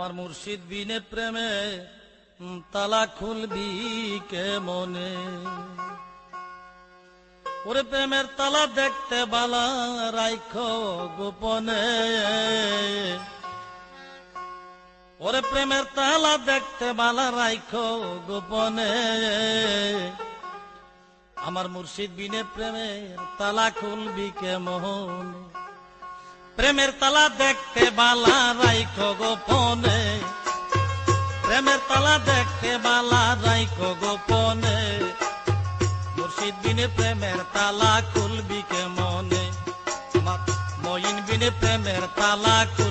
আমার মুর্শিদ বিনে প্রেমে তালা খুলবি কে মনে ওরে প্রেমের তালা দেখতে বালা, রাইখ গোপনে। ওরে প্রেমের তালা দেখতে বালা, রাইখ গোপনে। আমার মুর্শিদ বিনে প্রেমের তালা খুলবি কে মোহনে প্রেমের তালা দেখতে বালা রাইখো গোপনে প্রেমের তালা দেখতে বালা রাইখো গোপনে মুর্শিদ বিনে প্রেমের তালা খুলবি কে মনে মইন বিনে প্রেমের তালা খুলবি